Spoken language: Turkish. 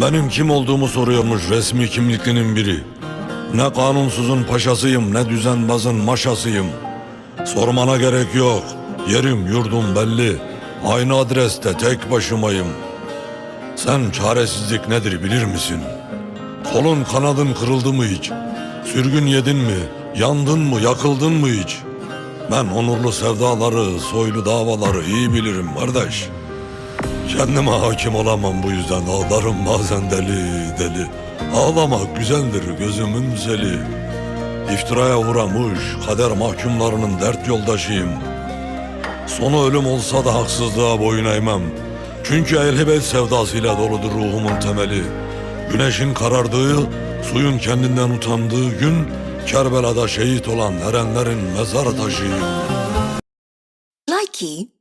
Benim kim olduğumu soruyormuş resmi kimliklinin biri. Ne kanunsuzun paşasıyım ne düzenbazın maşasıyım. Sormana gerek yok. Yerim yurdum belli. Aynı adreste tek başımayım. Sen çaresizlik nedir bilir misin? Kolun kanadın kırıldı mı hiç? Sürgün yedin mi? Yandın mı? Yakıldın mı hiç? Ben onurlu sevdaları, soylu davaları iyi bilirim kardeş. Kendime hakim olamam bu yüzden ağlarım bazen deli deli. Ağlamak güzeldir gözümün zeli. İftiraya uğramış kader mahkumlarının dert yoldaşıyım. Sonu ölüm olsa da haksızlığa boyun eğmem. Çünkü ehlibet sevdasıyla doludur ruhumun temeli. Güneşin karardığı, suyun kendinden utandığı gün Kerbela'da şehit olan erenlerin mezar taşıyım. Likey